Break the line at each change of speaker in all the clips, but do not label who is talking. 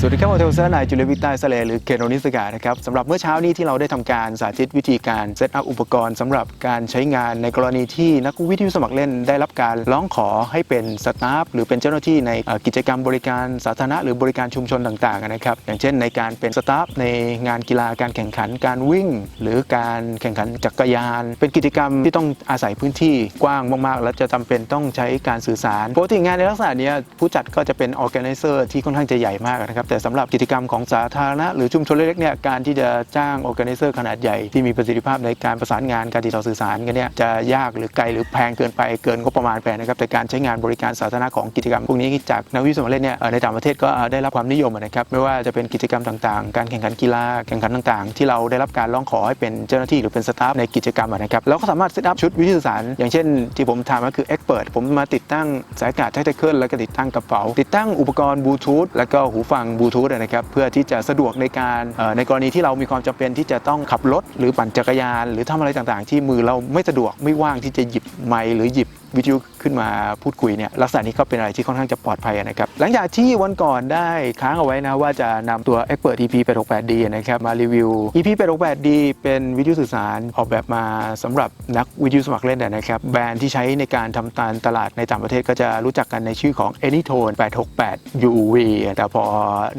สวัสดีครับโฮเทลเซอร์นายจุลวิทย์ใต้สเลหรือเคนโอนิสกานะครับสำหรับเมื่อเช้านี้ที่เราได้ทำการสาธิตวิธีการเซตอัพอุปกรณ์สำหรับการใช้งานในกรณีที่นักวิทยุสมัครเล่นได้รับการร้องขอให้เป็นสตาฟหรือเป็นเจ้าหน้าที่ในกิจกรรมบริการสาธารณะหรือบริการชุมชนต่างๆนะครับอย่างเช่นในการเป็นสตาฟในงานกีฬาการแข่งขันการวิ่ง หรือการแข่งขันจักรยาน เป็นกิจกรรมที่ต้องอาศัยพื้นที่กว้างมากๆ และจะจำเป็นต้องใช้การสื่อสารปกติงานในลักษณะนี้ผู้จัดก็จะเป็น organizer ที่ค่อนข้างจะใหญ่มากนะครับแต่สำหรับกิจกรรมของสาธารณะหรือชุมชนเล็กๆเนี่ยการที่จะจ้าง organizer ขนาดใหญ่ที่มีประสิทธิภาพในการประสานงานการติดต่อสื่อสารกันเนี่ยจะยากหรือไกลหรือแพงเกินไปเกินงบประมาณไปนะครับแต่การใช้งานบริการสาธารณะของกิจกรรมพวกนี้จากนักวิทยาศาสตร์เล่นเนี่ยในต่างประเทศก็ได้รับความนิยมนะครับไม่ว่าจะเป็นกิจกรรมต่างๆ การแข่งขันกีฬาแข่งขันต่างๆ ที่เราได้รับการร้องขอให้เป็นเจ้าหน้าที่หรือเป็นสตาฟในกิจกรรมนะครับเราก็สามารถเซตอัพชุดวิทยาศาสตร์อย่างเช่น ที่ผมทำก็คือ Expert ผมมาติดตั้งสายอากาศไทเทเคิลแล้วก็ติดตั้งกระเป๋า ติดตั้งอุปกรณ์บลูทูธแล้วก็หูฟังบลูทูธนะครับเพื่อที่จะสะดวกในการในกรณีที่เรามีความจำเป็นที่จะต้องขับรถหรือปั่นจักรยาน หรือทำอะไรต่างๆ ที่มือเราไม่สะดวกไม่ว่างที่จะหยิบไม้หรือหยิบวิทยุขึ้นมาพูดคุยเนี่ยลักษณะนี้ก็เป็นอะไรที่ค่อนข้างจะปลอดภัยนะครับหลังจากที่วันก่อนได้ค้างเอาไว้นะว่าจะนำตัว Expert EP 868D นะครับมารีวิว EP 868D เป็นวิทยุสื่อสารออกแบบมาสำหรับนักวิทยุสมัครเล่นนะครับแบรนด์ที่ใช้ในการทำตานตลาดในต่างประเทศก็จะรู้จักกันในชื่อของ Anytone 868 UV แต่พอ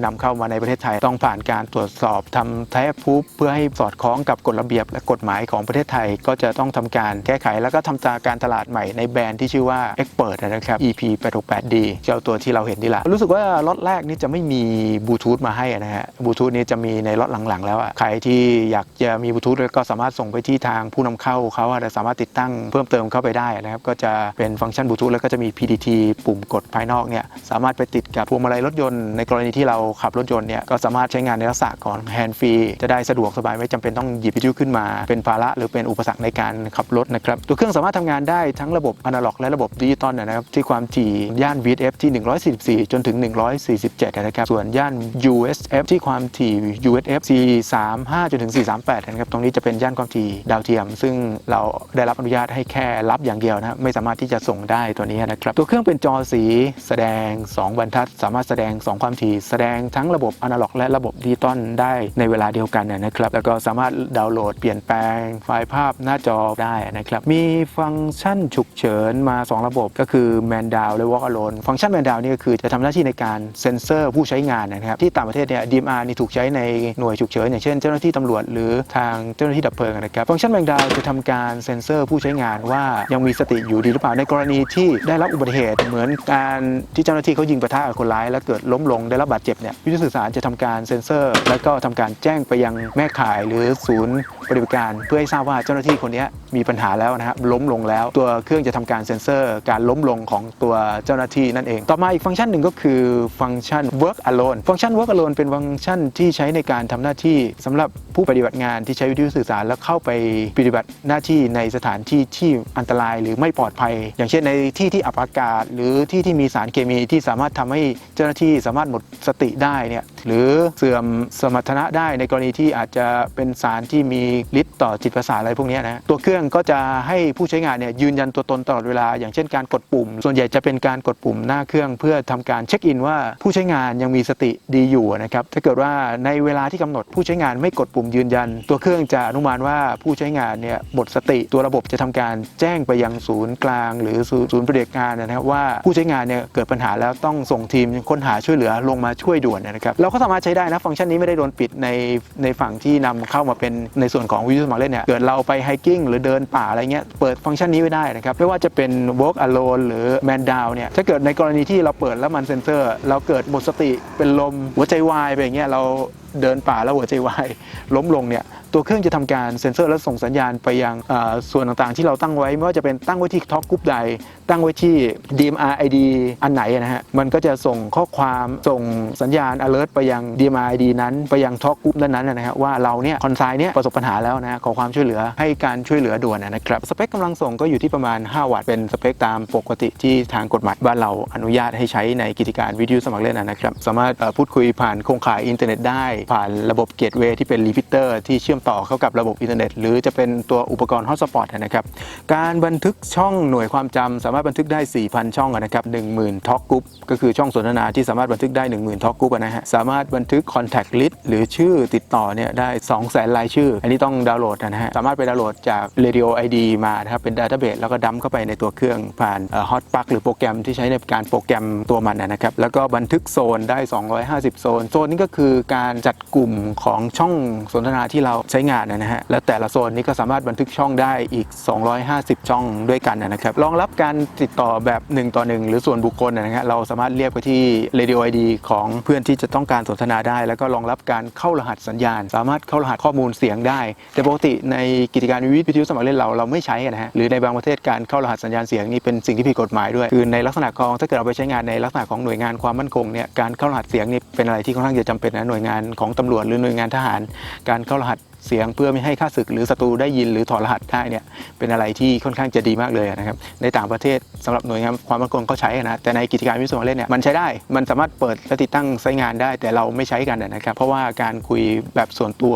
นำเข้ามาในประเทศไทยต้องผ่านการตรวจสอบทำ Type Proof เพื่อให้สอดคล้องกับกฎระเบียบและกฎหมายของประเทศไทย ก็จะต้องทำการแก้ไขแล้วก็ทำการตลาดใหม่ในแบรนด์ที่ชื่อว่า Expert นะครับ EP 868D เจ้าตัวที่เราเห็นนี่แหละ รู้สึกว่าล็อตแรกนี่จะไม่มีบลูทูธมาให้นะฮะบลูทูธนี่จะมีในล็อตหลังๆ แล้วอะใครที่อยากจะมีบลูทูธก็สามารถส่งไปที่ทางผู้นำเข้าเขาอะสามารถติดตั้งเพิ่มเติมเข้าไปได้นะครับก็จะเป็นฟังก์ชันบลูทูธแล้วก็จะมี PDT ปุ่มกดภายนอกเนี่ยสามารถไปติดกับพวงมาลัยรถยนต์ในกรณีที่เราขับรถยนต์เนี่ยก็สามารถใช้งานในลักษณะของแฮนด์ฟรีจะได้สะดวกสบายไม่จำเป็นต้องหยิบวิทยุขึ้นมา เป็นภาระหรือเป็นอุปสรรคในการขับรถนะครับตัวเครื่องสามารถทำงานได้ทั้งระบบออนาล็อกและระบบดิจิตอลนะครับที่ความถี่ย่าน VHF ที่ 144 จนถึง 147 นะครับ ส่วนย่าน USF ที่ความถี่ USF 435 จนถึง 438 นะครับ ตรงนี้จะเป็นย่านความถี่ดาวเทียม ซึ่งเราได้รับอนุญาตให้แค่รับอย่างเดียวนะไม่สามารถที่จะส่งได้ตัวนี้นะครับ ตัวเครื่องเป็นจอสีแสดง 2 บรรทัด สามารถแสดง 2 ความถี่ แสดงทั้งระบบอนาล็อก และระบบดิจิตอลได้ในเวลาเดียวกันนะครับ แล้วก็สามารถดาวน์โหลดเปลี่ยนแปลงไฟล์ภาพหน้าจอได้นะครับ มีฟังก์ชันฉุกเฉินมา 2 ระบบก็คือ Man Down และ Walk Alone ฟังก์ชัน Man Down นี่ก็คือจะทำหน้าที่ในการเซ็นเซอร์ผู้ใช้งานนะครับที่ต่างประเทศเนี่ย DMR นี่ถูกใช้ในหน่วยฉุกเฉินอย่างเช่นเจ้าหน้าที่ตำรวจหรือทางเจ้าหน้าที่ดับเพลิงนะครับฟังก์ชัน Man Down จะทำการเซ็นเซอร์ผู้ใช้งานว่ายังมีสติอยู่ดีหรือเปล่าในกรณีที่ได้รับอุบัติเหตุเหมือนการที่เจ้าหน้าที่เขายิงปะทะกับคนร้าย แล้วเกิดล้มลงได้รับบาดเจ็บเนี่ยวิทยุสื่อสารจะทำการเซ็นเซอร์ แล้วก็ทำการแจ้งไปยังแม่ข่ายหรือศูนย์ปฏิบัติการ เพื่อให้ทราบว่าเจ้าหน้าที่คนนี้มีปัญหาแล้วนะครับล้มลงแล้ว ตัวเครื่องจะทำการเซ็นเซอร์การล้มลงของตัวเจ้าหน้าที่นั่นเอง ต่อมาอีกฟังก์ชันหนึ่งก็คือฟังก์ชัน work alone ฟังก์ชัน work alone เป็นฟังก์ชันที่ใช้ในการทำหน้าที่สำหรับผู้ปฏิบัติงานที่ใช้วิทยุสื่อสารแล้วเข้าไปปฏิบัติหน้าที่ในสถานที่ที่อันตรายหรือไม่ปลอดภัย อย่างเช่นในที่ที่อับอากาศ หรือที่ที่มีสารเคมีที่สามารถทำให้เจ้าหน้าที่สามารถหมดสติได้เนี่ยหรือเสื่อมสมรรถนะได้ในกรณีที่อาจจะเป็นสารที่มีฤทธิ์ต่อจิตประสาทอะไรพวกนี้นะตัวเครื่องก็จะให้ผู้ใช้งานเนี่ยยืนยันตัวตนตลอดเวลา อย่างเช่นการกดปุ่ม ส่วนใหญ่จะเป็นการกดปุ่มหน้าเครื่อง เพื่อทำการเช็คอินว่าผู้ใช้งานยังมีสติดีอยู่นะครับถ้าเกิดว่าในเวลาที่กำหนดผู้ใช้งานไม่กดปุ่มยืนยัน ตัวเครื่องจะอนุมานว่าผู้ใช้งานเนี่ยหมดสติตัวระบบจะทำการแจ้งไปยังศูนย์กลาง หรือศูนย์ปฏิบัติการนะครับว่าผู้ใช้งานเนี่ยเกิดปัญหาแล้วต้องส่งทีมค้นหาช่วยเหลือลงมาช่วยด่วนนะครับเราก็สามารถใช้ได้นะฟังก์ชันนี้ไม่ได้โดนปิดในในฝั่งที่นำเข้ามาเป็นในส่วนของวิทยุสมัครเล่นเนี่ยเกิดเราไปไฮกิ้งหรือเดินป่าอะไรเงี้ยเปิดฟังก์ชันนี้ไว้ได้นะครับไม่ว่าจะเป็น walk alone หรือ man down เนี่ยถ้าเกิดในกรณีที่เราเปิดแล้วมันเซ็นเซอร์ เราเกิดหมดสติเป็นลมหัวใจวายไปอย่างเงี้ยเราเดินป่าแล้วหัวใจวายล้มลงเนี่ย ตัวเครื่องจะทำการเซ็นเซอร์และส่งสัญญาณไปยังส่วนต่างๆ ที่เราตั้งไว้ไม่ว่าจะเป็นตั้งไว้ที่ท็อกกรุ๊ปใด ตั้งไว้ที่ DMR ID อันไหนนะฮะมันก็จะส่งข้อความส่งสัญญาณ alert ไปยัง DMR ID นั้นไปยังท็อกกรุ๊ปนั้นๆนะฮะว่าเราเนี่ยคอนไซน์เนี่ยประสบปัญหาแล้วนะขอความช่วยเหลือให้การช่วยเหลือด่วนนะครับสเปคกำลังส่งก็อยู่ที่ประมาณ 5 วัตต์เป็นสเปคตามปกติที่ทางกฎหมายบ้านเราอนุญาตให้ใช้ในกิจการวิทยุสมัครเล่นนะครับสามารถพูดคุยผ่านโครงข่ายอินเทอร์เน็ตได้ผ่านระบบเกตเวย์ที่เป็นรีพิเตอร์ที่เชื่อมต่อเข้ากับระบบอินเทอร์เน็ต หรือจะเป็นตัวอุปกรณ์ฮอตสปอตนะครับการบันทึกช่องหน่วยความจำสามารถบันทึกได้ 4,000 ช่องนะครับ10,000ท็อกกรุ๊ปก็คือช่องสนทนาที่สามารถบันทึกได้ 10,000ท็อกกรุ๊ปนะฮะสามารถบันทึกคอนแทคลิสต์หรือชื่อติดต่อเนี่ยได้ 200,000รายชื่อ อันนี้ต้องดาวน์โหลดนะฮะสามารถไปดาวน์โหลดจาก Radio ID มานะครับเป็นดัตเตอร์เบสแล้วก็ดัมเข้าไปในตัวเครื่องผ่านฮอตปลั๊กหรือโปรแกรมที่ใช้ในการโปรแกรมตัวมันนะครับแล้วก็บันทึกโซนได้ 250 โซน โซนนี้ก็คือการจัดกลุ่มของช่องสนทนาที่เราใช้งานนะฮะ และแต่ละโซนนี้ก็สามารถบันทึกช่องได้อีก 250 ช่องด้วยกันนะครับ รองรับการติดต่อแบบ 1 ต่อ 1 หรือส่วนบุคคลนะฮะ เราสามารถเรียกไปที่ Radio ID ของเพื่อนที่จะต้องการสนทนาได้ แล้วก็รองรับการเข้ารหัสสัญญาณ สามารถเข้ารหัสข้อมูลเสียงได้ แต่ปกติในกิจการวิทยุสมัครเล่นเราเราไม่ใช้นะฮะ หรือในบางประเทศการเข้ารหัสสัญญาณเสียงนี่เป็นสิ่งที่ผิดกฎหมายด้วย คือในลักษณะของถ้าเกิดเราไปใช้งานในลักษณะของหน่วยงานความมั่นคงเนี่ย การเข้ารหัสเสียงนี่เป็นอะไรที่ค่อนข้างจะจำเป็นนะ หน่วยงานของตำรวจหรือหน่วยงานทหาร การเข้ารหัสเสียงเพื่อไม่ให้ข้าศึกหรือศัตรูได้ยินหรือถอดรหัสได้เนี่ยเป็นอะไรที่ค่อนข้างจะดีมากเลยนะครับในต่างประเทศสำหรับหน่วยงานความมั่นคงเขาใช้นะแต่ในกิจการวิศวกรเล่นเนี่ยมันใช้ได้ มันสามารถเปิดและติดตั้งใช้งานได้ แต่เราไม่ใช้กันนะครับเพราะว่าการคุยแบบส่วนตัว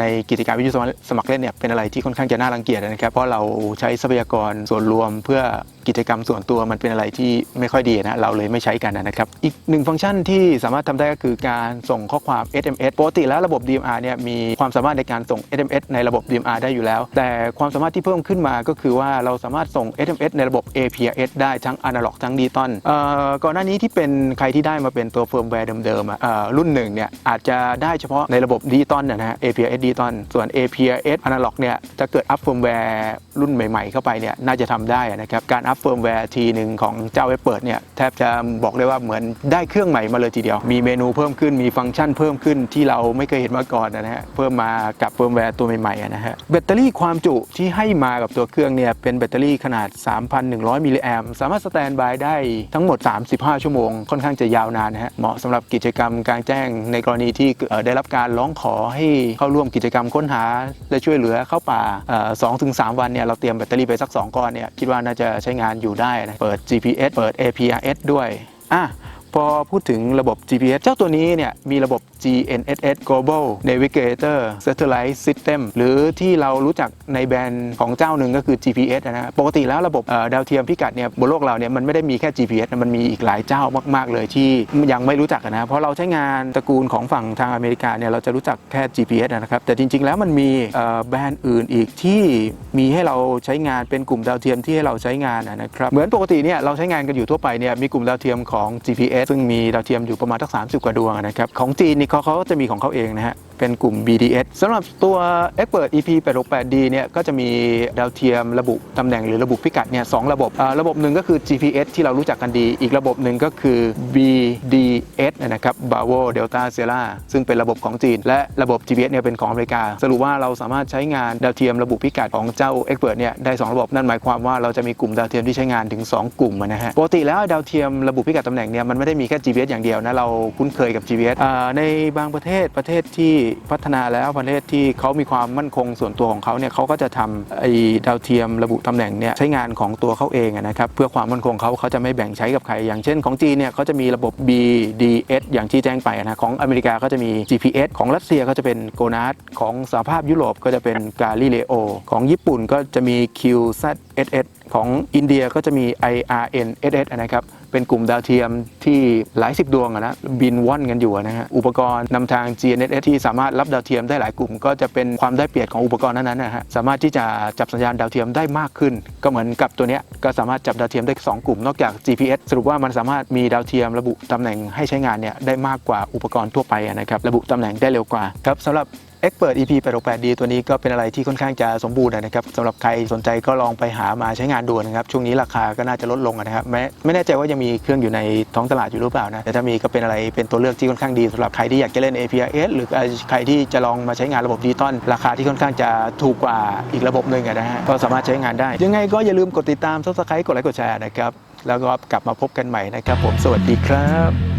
ในกิจการวิศวกรสมัครเล่นเนี่ยเป็นอะไรที่ค่อนข้างจะน่ารังเกียจนะครับเพราะเราใช้ทรัพยากรส่วนรวมเพื่อกิจกรรมส่วนตัวมันเป็นอะไรที่ไม่ค่อยดีนะเราเลยไม่ใช้กันนะครับ อีกหนึ่งฟังก์ชันที่สามารถทำได้ก็คือการส่งข้อความ SMS ปกติแล้วระบบ DMR เนี่ยมีความสามารถในการส่ง SMS ในระบบ DMR ได้อยู่แล้ว แต่ความสามารถที่เพิ่มขึ้นมาก็คือว่าเราสามารถส่ง SMS ในระบบ APRS ได้ทั้งอนาล็อกทั้งดิจิตอลเอ่อก่อนหน้านี้ที่เป็นใครที่ได้มาเป็นตัวเฟิร์มแวร์เดิมๆอะรุ่นหนึ่งเนี่ยอาจจะได้เฉพาะในระบบดิจิตอลนะฮะ APRS ดิจิตอลส่วน APRS อนาล็อกเนี่ยจะเกิดอัพเฟิร์มแวร์รุ่นใหม่ๆ เข้าไปเนี่ยน่าจะทำได้นะครับการอัพเฟิร์มแวร์ทีหนึ่งของเจ้าเว็บเปิดเนี่ยแทบจะบอกได้ว่าเหมือนได้เครื่องใหม่มาเลยทีเดียว มีเมนูเพิ่มขึ้นมีฟังก์ชันเพิ่มขึ้นที่เราไม่เคยเห็นมาก่อนนะฮะเพิ่มมากับเฟิร์มแวร์ตัวใหม่ๆนะฮะแบตเตอรี่ความจุที่ให้มากับตัวเครื่องเนี่ยเป็นแบตเตอรี่ขนาด 3,100 มิลลิแอมสามารถสแตนบายได้ทั้งหมด 35 ชั่วโมง ค่อนข้างจะยาวนานนะฮะเหมาะสำหรับกิจกรรมกลางแจ้ง ในกรณีที่ได้รับการร้องขอให้เข้าร่วมกิจกรรมค้นหา และช่วยเหลือเข้าป่าสองถึงสามวันเนี่ยเราเตรียมแบตเตอรี่ไปสัก 2 ก้อนเนี่ยคิดว่าน่าจะใช้งานอยู่ได้นะเปิด GPS เปิด APRS ด้วยอะ พอพูดถึงระบบ GPS เจ้าตัวนี้เนี่ยมีระบบ GNSS Global Navigator Satellite System หรือที่เรารู้จักในแบรนด์ของเจ้าหนึ่งก็คือ GPS นะฮะปกติแล้วระบบดาวเทียมพิกัดเนี่ยบนโลกเราเนี่ยมันไม่ได้มีแค่ GPS มันมีอีกหลายเจ้ามาก ๆ เลยที่ยังไม่รู้จักนะ เพราะเราใช้งานตระกูลของฝั่งทางอเมริกาเนี่ยเราจะรู้จักแค่ GPS นะครับ แต่จริง ๆ แล้วมันมีแบรนด์อื่นอีกที่มีให้เราใช้งานเป็นกลุ่มดาวเทียมที่ให้เราใช้งานนะครับเหมือนปกติเนี่ยเราใช้งานกันอยู่ทั่วไปเนี่ยมีกลุ่มดาวเทียมของ GPS ซึ่งมีดาวเทียมอยู่ประมาณสัก30 กว่าดวงนะครับของจีนนี่เขาเขาก็จะมีของเขาเองนะฮะ เป็นกลุ่ม BDS สำหรับตัว Expert EP 868D เนี่ยก็จะมีดาวเทียมระบุตำแหน่งหรือระบุพิกัดเนี่ยสองระบบอ่าระบบหนึ่งก็คือ GPS ที่เรารู้จักกันดี อีกระบบหนึ่งก็คือ BDS นะครับ Bravo Delta Sierra ซึ่งเป็นระบบของจีน และระบบ GPS เนี่ยเป็นของอเมริกา สรุปว่าเราสามารถใช้งานดาวเทียมระบุพิกัดของเจ้า Expert เนี่ยได้สองระบบนั่นหมายความว่าเราจะมีกลุ่มดาวเทียมที่ใช้งานถึง 2 กลุ่มนะฮะปกติแล้วดาวเทียมระบุพิกัดตำแหน่งเนี่ยมันไม่ได้มีแค่ GPS อย่างเดียวนะเราคุ้นเคยกับ GPS ในบางประเทศประเทศที่พัฒนาแล้วประเทศที่เขามีความมั่นคงส่วนตัวของเขาเนี่ยเขาก็จะทำไอ้ดาวเทียมระบุตำแหน่งเนี่ยใช้งานของตัวเขาเองนะครับเพื่อความมั่นคงเขาเขาจะไม่แบ่งใช้กับใคร อย่างเช่นของจีนเนี่ยเขาจะมีระบบ BDS อย่างที่แจ้งไปนะของอเมริกาก็จะมี GPS ของรัสเซียก็จะเป็นโกนาสของสหภาพยุโรปก็จะเป็นกาลิเลโอของญี่ปุ่นก็จะมี QZSS ของอินเดียก็จะมี IRNSS นะครับ เป็นกลุ่มดาวเทียมที่หลายสิบดวงอะนะบินว่อนกันอยู่นะฮะอุปกรณ์นำทาง GNSS ที่สามารถรับดาวเทียมได้หลายกลุ่ม ก็จะเป็นความได้เปรียบของอุปกรณ์นั้นๆนะฮะสามารถที่จะจับสัญญาณดาวเทียมได้มากขึ้น ก็เหมือนกับตัวเนี้ยก็สามารถจับดาวเทียมได้สองกลุ่มนอกจาก GPS สรุปว่ามันสามารถมีดาวเทียมระบุตำแหน่งให้ใช้งานเนี่ยได้มากกว่าอุปกรณ์ทั่วไปนะครับระบุตำแหน่งได้เร็วกว่าครับสำหรับ Expert EP 868D ตัวนี้ก็เป็นอะไรที่ค่อนข้างจะสมบูรณ์นะครับสำหรับใครสนใจก็ลองไปหามาใช้งานดูนะครับ ช่วงนี้ราคาก็น่าจะลดลงนะครับไม่ไม่แน่ใจว่ายังมีเครื่องอยู่ในท้องตลาดอยู่หรือเปล่านะ แต่ถ้ามีก็เป็นอะไรเป็นตัวเลือกที่ค่อนข้างดีสำหรับใครที่อยากจะเล่น APRS หรือใครที่จะลองมาใช้งานระบบดิจิตอลราคาที่ค่อนข้างจะถูกกว่าอีกระบบหนึ่งนะฮะก็สามารถใช้งานได้ ยังไงก็อย่าลืมกดติดตาม Subscribe กดไลค์กดแชร์นะครับแล้วก็กลับมาพบกันใหม่นะครับ ผมสวัสดีครับ